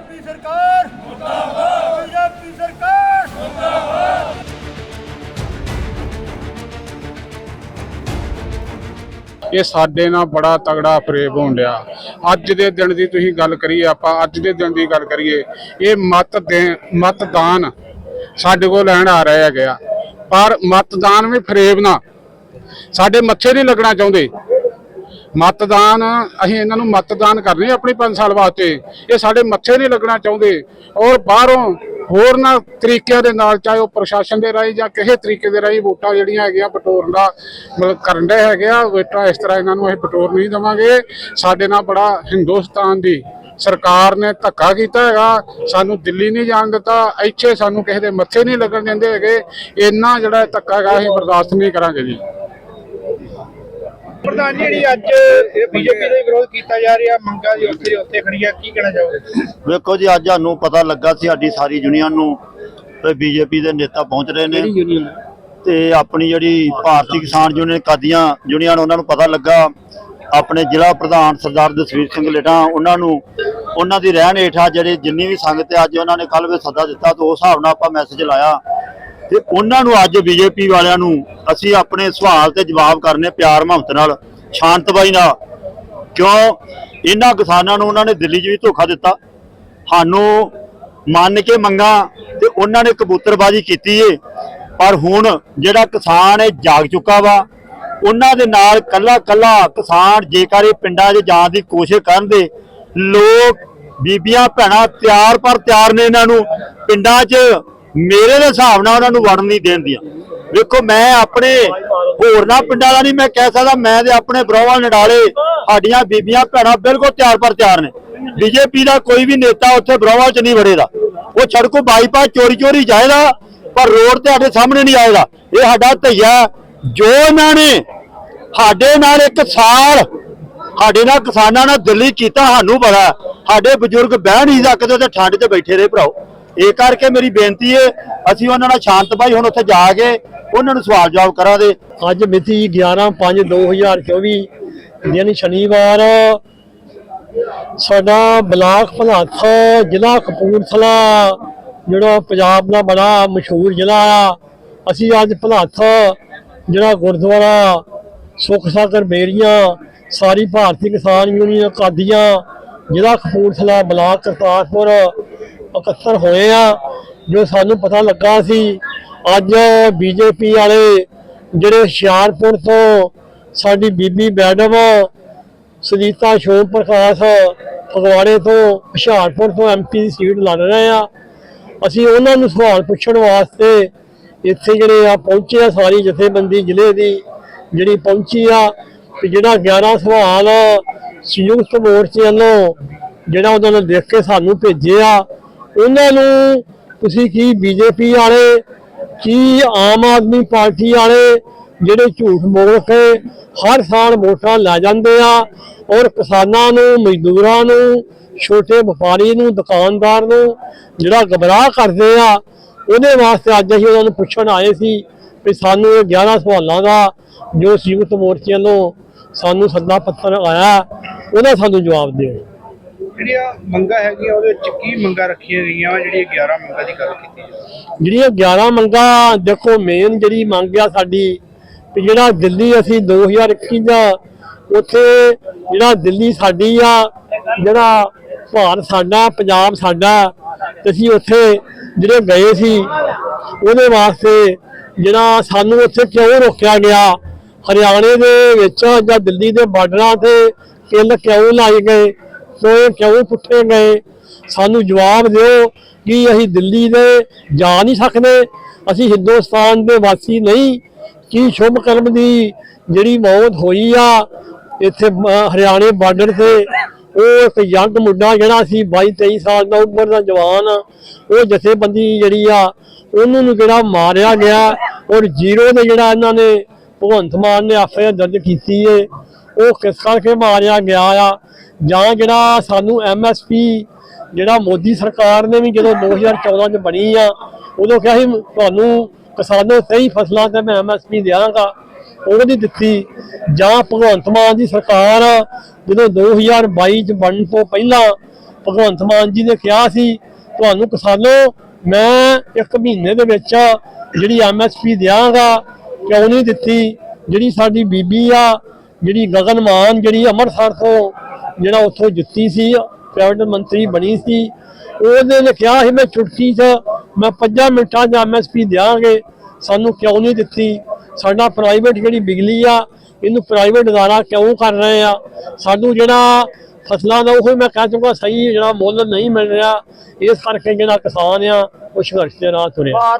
BJP ਸਰਕਾਰ। ਮੁਰਦਾਬਾਦ BJP ਸਰਕਾਰ। ਇਹ ਸਾਡੇ ਨਾਲ ਬੜਾ ਤਗੜਾ ਫਰੇਬ ਹੋਣ ਡਿਆ। ਅੱਜ ਦੇ ਦਿਨ ਦੀ ਤੁਸੀਂ ਗੱਲ ਕਰੀਏ ਆਪਾਂ, ਅੱਜ ਦੇ ਦਿਨ ਦੀ ਗੱਲ ਕਰੀਏ, ਇਹ ਮਤ ਦੇ, ਮਤਦਾਨ ਸਾਡੇ ਕੋਲ ਲੈਣ ਆ ਰਹੇ ਹੈਗੇ। ਆ ਪਰ ਮਤਦਾਨ ਵੀ ਫਰੇਬ ਨਾ। ਸਾਡੇ ਮੱਥੇ ਨਹੀਂ ਲੱਗਣਾ ਚਾਹੁੰਦੇ। ਮਤਦਾਨ, ਅਸੀਂ ਇਹਨਾਂ ਨੂੰ ਮਤਦਾਨ ਕਰਨੇ ਆਪਣੇ 5 ਸਾਲ ਵਾਸਤੇ। ਇਹ ਸਾਡੇ ਮੱਥੇ ਨਹੀਂ ਲੱਗਣਾ ਚਾਹੁੰਦੇ। ਔਰ ਬਾਹਰੋਂ ਹੋਰ ਨਾ ਤਰੀਕਿਆਂ ਦੇ ਨਾਲ, ਚਾਹੇ ਉਹ ਪ੍ਰਸ਼ਾਸਨ ਦੇ ਰਾਹੀਂ ਜਾਂ ਕਿਸੇ ਤਰੀਕੇ ਦੇ ਰਾਹੀਂ ਵੋਟਾਂ ਜਿਹੜੀਆਂ ਹੈਗੀਆਂ ਬਟੋਰਨ ਦਾ, ਮਤਲਬ ਕਰਨ ਦੇ ਹੈਗੇ ਆ, ਵੋਟਾਂ ਇਸ ਤਰ੍ਹਾਂ ਇਹਨਾਂ ਨੂੰ ਅਸੀਂ ਬਟੋਰ ਨਹੀਂ ਦੇਵਾਂਗੇ। ਸਾਡੇ ਨਾਲ ਬੜਾ ਹਿੰਦੁਸਤਾਨ ਦੀ ਸਰਕਾਰ ਨੇ ਧੱਕਾ ਕੀਤਾ ਹੈਗਾ। ਸਾਨੂੰ ਦਿੱਲੀ ਨਹੀਂ ਜਾਣ ਦਿੱਤਾ। ਇੱਥੇ ਸਾਨੂੰ ਕਿਸੇ ਦੇ ਮੱਥੇ ਨਹੀਂ ਲੱਗਣ ਦਿੰਦੇ ਹੈਗੇ। ਇੰਨਾ ਜਿਹੜਾ ਧੱਕਾ ਹੈਗਾ, ਅਸੀਂ ਬਰਦਾਸ਼ਤ ਨਹੀਂ ਕਰਾਂਗੇ ਜੀ। ਪ੍ਰਧਾਨ ਜੀ ਜਿਹੜੀ ਅੱਜ ਬੀਜੇਪੀ ਦੇ ਵਿਰੋਧ ਕੀਤਾ ਜਾ ਰਿਹਾ ਮੰਗਾਂ ਦੀ ਉੱਥੇ ਉੱਥੇ ਖੜੀਆਂ ਕੀ ਕਹਿਣਾ ਚਾਹੋਗੇ? ਵੇਖੋ ਜੀ ਅੱਜ ਸਾਨੂੰ ਪਤਾ ਲੱਗਾ ਸੀ ਸਾਡੀ ਸਾਰੀ ਯੂਨੀਅਨ ਨੂੰ ਤੇ ਬੀਜੇਪੀ ਦੇ ਨੇਤਾ ਪਹੁੰਚ ਰਹੇ ਨੇ। ਤੇ ਆਪਣੀ ਜਿਹੜੀ ਭਾਰਤੀ ਕਿਸਾਨ ਯੂਨੀਅਨ ਕਾਦੀਆਂ ਯੂਨੀਅਨ ਉਹਨਾਂ ਨੂੰ ਪਤਾ ਲੱਗਾ। ਆਪਣੇ ਜ਼ਿਲ੍ਹਾ ਪ੍ਰਧਾਨ ਸਰਦਾਰ ਦਸਵੀਰ ਸਿੰਘ ਲੇਟਾ ਉਹਨਾਂ ਨੂੰ ਉਹਨਾਂ ਦੀ ਰਹਿਣ ਹੇਠਾਂ ਜਿਹੜੇ ਜਿੰਨੀ ਵੀ ਸੰਗਤ ਹੈ ਅੱਜ ਉਹਨਾਂ ਨੇ ਕੱਲ ਵੀ ਸੱਦਾ ਦਿੱਤਾ ਤੇ ਉਸ ਹਿਸਾਬ ਨਾਲ ਆਪਾਂ ਮੈਸੇਜ ਲਾਇਆ। ਤੇ ਉਹਨਾਂ ਨੂੰ ਅੱਜ ਬੀਜੇਪੀ ਵਾਲਿਆਂ ਨੂੰ ਅਸੀਂ ਆਪਣੇ ਸਵਾਲ ਤੇ ਜਵਾਬ ਕਰਨੇ ਪਿਆਰ ਮੁਹੱਬਤ ਨਾਲ ਸ਼ਾਂਤਬਾਈ ਨਾਲ। ਕਿਉਂ? ਇਹਨਾਂ ਕਿਸਾਨਾਂ ਨੂੰ ਉਹਨਾਂ ਨੇ ਦਿੱਲੀ 'ਚ ਵੀ ਧੋਖਾ ਦਿੱਤਾ। ਸਾਨੂੰ ਮੰਨ ਕੇ ਮੰਗਾ ਤੇ ਉਹਨਾਂ ਨੇ ਕਬੂਤਰਬਾਜ਼ੀ ਕੀਤੀ ਏ। ਪਰ ਹੁਣ ਜਿਹੜਾ ਕਿਸਾਨ ਹੈ ਜਾਗ ਚੁੱਕਾ ਵਾ, ਉਹਨਾਂ ਦੇ ਨਾਲ ਕੱਲਾ ਕੱਲਾ ਕਿਸਾਨ ਜੇਕਰ ਇਹ ਪਿੰਡਾਂ 'ਚ ਜਾਣ ਦੀ ਕੋਸ਼ਿਸ਼ ਕਰਨ ਦੇ, ਲੋਕ ਬੀਬੀਆਂ, ਭੈਣਾਂ ਤਿਆਰ ਪਰ ਤਿਆਰ ਨੇ ਇਹਨਾਂ ਨੂੰ। ਪਿੰਡਾਂ 'ਚ ਮੇਰੇ ਦੇ ਹਿਸਾਬ ਨਾਲ ਉਹਨਾਂ ਨੂੰ ਵੜਨ ਨਹੀਂ ਦੇਣਦੀਆਂ। ਵੇਖੋ, ਮੈਂ ਆਪਣੇ ਹੋਰਨਾਂ ਪਿੰਡਾਂ ਦਾ ਨਹੀਂ ਮੈਂ ਕਹਿ ਸਕਦਾ, ਮੈਂ ਤੇ ਆਪਣੇ ਬਰੋਵਾਲ ਨਡਾਲੇ ਸਾਡੀਆਂ ਬੀਬੀਆਂ, ਭੈਣਾਂ ਬਿਲਕੁਲ ਤਿਆਰ ਪਰ ਤਿਆਰ ਨੇ। ਬੀਜੇਪੀ ਦਾ ਕੋਈ ਵੀ ਨੇਤਾ ਉੱਥੇ ਬਰੋਵਾਲ 'ਚ ਨਹੀਂ ਵੜੇਗਾ। ਉਹ ਸੜਕੋਂ ਬਾਈਪਾਸ ਚੋਰੀ ਚੋਰੀ ਜਾਏਗਾ, ਪਰ ਰੋਡ ਤੇ ਸਾਡੇ ਸਾਹਮਣੇ ਨਹੀਂ ਆਏਗਾ। ਇਹ ਸਾਡਾ ਧਈਆ ਜੋ ਇਹਨਾਂ ਨੇ ਸਾਡੇ ਨਾਲ ਇੱਕ ਸਾਲ ਸਾਡੇ ਨਾਲ ਕਿਸਾਨਾਂ ਨਾਲ ਦਿੱਲੀ ਕੀਤਾ, ਸਾਨੂੰ ਪਤਾ ਸਾਡੇ ਬਜ਼ੁਰਗ ਬਹਿ ਨਹੀਂ ਸਕਦੇ ਤੇ ਠੰਡ 'ਚ ਬੈਠੇ ਰਹੇ ਭਰਾਓ। ਇਹ ਕਰਕੇ ਮੇਰੀ ਬੇਨਤੀ ਹੈ ਅਸੀਂ ਉਹਨਾਂ ਨਾਲ ਸ਼ਾਂਤ ਭਾਈ ਹੁਣ ਉੱਥੇ ਜਾ ਕੇ ਉਹਨਾਂ ਨੂੰ ਸਵਾਲ ਜਵਾਬ ਕਰਾਂਗੇ ਅੱਜ ਮਿਤੀ 11/5/2024 ਯਾਨੀ ਸ਼ਨੀਵਾਰ, ਸਾਡਾ ਬਲਾਕ ਭਲਾਥ, ਜ਼ਿਲ੍ਹਾ ਕਪੂਰਥਲਾ, ਜਿਹੜਾ ਪੰਜਾਬ ਦਾ ਬੜਾ ਮਸ਼ਹੂਰ ਜ਼ਿਲ੍ਹਾ ਆ, ਅਸੀਂ ਅੱਜ ਭਲਾਥ, ਜਿਹੜਾ ਗੁਰਦੁਆਰਾ, ਸੁਖ ਸਾਗਰ ਬੇਰੀਆਂ, ਸਾਰੀ ਭਾਰਤੀ ਕਿਸਾਨ ਯੂਨੀਅਨ, ਕਾਦੀਆਂ, ਜ਼ਿਲ੍ਹਾ ਕਪੂਰਥਲਾ, ਬਲਾਕ ਕਰਤਾਰਪੁਰ ਇਕੱਤਰ ਹੋਏ ਆ, ਜੋ ਸਾਨੂੰ ਪਤਾ ਲੱਗਾ ਸੀ, ਅੱਜ ਬੀਜੇਪੀ ਵਾਲੇ ਜਿਹੜੇ ਹੁਸ਼ਿਆਰਪੁਰ ਤੋਂ ਸਾਡੀ ਬੀਬੀ ਮੈਡਮ ਸੁਨੀਤਾ ਸ਼ੋਮ ਪ੍ਰਕਾਸ਼ ਫਗਵਾੜੇ ਤੋਂ ਹੁਸ਼ਿਆਰਪੁਰ ਤੋਂ ਐਮਪੀ ਦੀ ਸੀਟ ਲੜ ਰਹੇ ਆ, ਅਸੀਂ ਉਹਨਾਂ ਨੂੰ ਸਵਾਲ ਪੁੱਛਣ ਵਾਸਤੇ ਇੱਥੇ ਜਿਹੜੇ ਆ ਪਹੁੰਚੇ ਆ ਸਾਰੀ ਜਥੇਬੰਦੀ ਜ਼ਿਲ੍ਹੇ ਦੀ, ਜਿਹੜੀ ਪਹੁੰਚੀ ਆ, ਤੇ ਜਿਹੜਾ 11 ਸਵਾਲ ਸੰਯੁਕਤ ਮੋਰਚੇ ਵੱਲੋਂ ਜਿਹੜਾ ਉਹਨਾਂ ਨੇ ਦੇਖ ਕੇ ਸਾਨੂੰ ਭੇਜੇ ਆ ਉਹਨਾਂ ਨੂੰ ਤੁਸੀਂ ਕੀ ਬੀਜੇਪੀ ਵਾਲੇ, ਕੀ ਆਮ ਆਦਮੀ ਪਾਰਟੀ ਵਾਲੇ ਜਿਹੜੇ ਝੂਠ ਬੋਲ ਕੇ ਹਰ ਸਾਲ ਵੋਟਾਂ ਲੈ ਜਾਂਦੇ ਆ ਔਰ ਕਿਸਾਨਾਂ ਨੂੰ, ਮਜ਼ਦੂਰਾਂ ਨੂੰ, ਛੋਟੇ ਵਪਾਰੀ ਨੂੰ, ਦੁਕਾਨਦਾਰ ਨੂੰ ਜਿਹੜਾ ਗਬਰਾਹ ਕਰਦੇ ਆ, ਉਹਦੇ ਵਾਸਤੇ ਅੱਜ ਅਸੀਂ ਉਹਨਾਂ ਨੂੰ ਪੁੱਛਣ ਆਏ ਸੀ ਵੀ ਸਾਨੂੰ ਇਹ 11 ਸਵਾਲਾਂ ਦਾ ਜੋ ਸੰਯੁਕਤ ਮੋਰਚੇ ਵੱਲੋਂ ਸਾਨੂੰ ਸੱਦਾ ਪੱਤਰ ਆਇਆ, ਉਹਦਾ ਸਾਨੂੰ ਜਵਾਬ ਦਿਓ। ਜਿਹੜੀਆਂ ਮੰਗਾਂ ਹੈਗੀਆਂ, ਉਹਦੇ ਵਿੱਚ ਕੀ ਮੰਗਾਂ ਰੱਖੀਆਂ ਗਈਆਂ? ਵਾ ਜਿਹੜੀ 11 ਮੰਗਾਂ ਦੀ ਗੱਲ ਕੀਤੀ ਜਾਵੇ। ਜਿਹੜੀਆਂ 11 ਮੰਗਾਂ, ਦੇਖੋ ਮੇਨ ਜਿਹੜੀ ਮੰਗ ਆ ਸਾਡੀ, ਵੀ ਜਿਹੜਾ ਦਿੱਲੀ ਅਸੀਂ 2021 ਦਾ ਉੱਥੇ ਜਿਹੜਾ ਦਿੱਲੀ ਸਾਡੀ ਆ, ਜਿਹੜਾ ਭਾਰਤ ਸਾਡਾ, ਪੰਜਾਬ ਸਾਡਾ ਅਸੀਂ ਉੱਥੇ ਜਿਹੜੇ ਗਏ ਸੀ, ਉਹਦੇ ਵਾਸਤੇ ਜਿਹੜਾ ਸਾਨੂੰ ਉੱਥੇ ਕਿਉਂ ਰੋਕਿਆ ਗਿਆ? ਹਰਿਆਣੇ ਦੇ ਵਿੱਚ ਜਾਂ ਦਿੱਲੀ ਦੇ ਬਾਰਡਰਾਂ ਤੇ ਕਿੱਲ ਕਿਉਂ ਲਾਏ ਗਏ? ਸੋਏ ਕਿਉਂ ਪੁੱਟੇ ਗਏ? ਸਾਨੂੰ ਜਵਾਬ ਦਿਓ ਕਿ ਅਸੀਂ ਦਿੱਲੀ ਦੇ ਜਾ ਨਹੀਂ ਸਕਦੇ। ਅਸੀਂ ਹਿੰਦੁਸਤਾਨ ਦੇ ਵਾਸੀ ਨਹੀਂ। ਕੀ ਸ਼ੁਭ ਕਰਮ ਦੀ ਜਿਹੜੀ ਮੌਤ ਹੋਈ ਆ, ਇੱਥੇ ਹਰਿਆਣੇ ਬਾਰਡਰ ਤੇ, ਉਹ ਇੱਕ ਯੰਗ ਮੁੰਡਾ ਜਿਹੜਾ ਸੀ 22 23 ਸਾਲ ਦਾ ਉਮਰ ਦਾ ਜਵਾਨ, ਉਹ ਜਥੇਬੰਦੀ ਜਿਹੜੀ ਆ, ਉਹਨੂੰ ਨੂੰ ਜਿਹੜਾ ਮਾਰਿਆ ਗਿਆ ਔਰ ਜ਼ੀਰੋ ਦੇ ਜਿਹੜਾ ਇਹਨਾਂ ਨੇ ਭਗਵੰਤ ਮਾਨ ਨੇ ਐਫਆਈਆਰ ਦਰਜ ਕੀਤੀ ਏ, ਉਹ ਕਿਸ ਕਰਕੇ ਮਾਰਿਆ ਗਿਆ ਆ? ਜਾਂ ਜਿਹੜਾ ਸਾਨੂੰ ਐਮਐਸਪੀ ਜਿਹੜਾ ਮੋਦੀ ਸਰਕਾਰ ਨੇ ਵੀ ਜਦੋਂ 2014 ਚ ਬਣੀ ਆ, ਉਦੋਂ ਕਿਹਾ ਸੀ ਤੁਹਾਨੂੰ ਕਿਸਾਨੋਂ ਸਹੀ ਫਸਲਾਂ ਤੇ ਮੈਂ ਐਮਐਸਪੀ ਦਿਆਂਗਾ ਉਹ ਨਹੀਂ ਦਿੱਤੀ। ਜਾਂ ਭਗਵੰਤ ਮਾਨ ਦੀ ਸਰਕਾਰ ਜਦੋਂ 2022 ਚ ਬਣਨ ਤੋਂ ਪਹਿਲਾਂ ਭਗਵੰਤ ਮਾਨ ਜੀ ਨੇ ਕਿਹਾ ਸੀ, ਤੁਹਾਨੂੰ ਕਿਸਾਨੋ, ਮੈਂ ਇੱਕ ਮਹੀਨੇ ਦੇ ਵਿੱਚ ਜਿਹੜੀ ਐਮਐਸਪੀ ਦਿਆਂਗਾ, ਕਿਉਂ ਨਹੀਂ ਦਿੱਤੀ? ਜਿਹੜੀ ਸਾਡੀ ਬੀਬੀ ਆ, ਜਿਹੜੀ ਗਗਨ ਮਾਨ, ਜਿਹੜੀ ਅੰਮ੍ਰਿਤਸਰ ਤੋਂ ਜਿਹੜਾ ਉੱਥੋਂ ਜਿੱਤੀ ਸੀ ਕੈਬਨਿਟ ਮੰਤਰੀ ਬਣੀ ਸੀ ਉਹਨੇ ਨੇ ਕਿਹਾ ਸੀ, ਮੈਂ ਛੁੱਟੀ 'ਚ, ਮੈਂ 5 ਮਿੰਟਾਂ 'ਚ ਐਮਐਸਪੀ ਦਿਆਂਗੇ। ਸਾਨੂੰ ਕਿਉਂ ਨਹੀਂ ਦਿੱਤੀ? ਸਾਡਾ ਪ੍ਰਾਈਵੇਟ ਜਿਹੜੀ ਬਿਜਲੀ ਆ, ਇਹਨੂੰ ਪ੍ਰਾਈਵੇਟ ਅਦਾਰਾ ਕਿਉਂ ਕਰ ਰਹੇ ਆ? ਸਾਨੂੰ ਜਿਹੜਾ ਫਸਲਾਂ ਦਾ ਉਹ ਮੈਂ ਕਹਿ ਚੁੱਕਾ, ਸਹੀ ਜਿਹੜਾ ਮੁੱਲ ਨਹੀਂ ਮਿਲ ਰਿਹਾ। ਇਸ ਕਰਕੇ ਜਿਹੜਾ ਕਿਸਾਨ ਆ, ਉਹ ਸੰਘਰਸ਼ ਦੇ ਰਾਹ ਤੁਰਿਆ।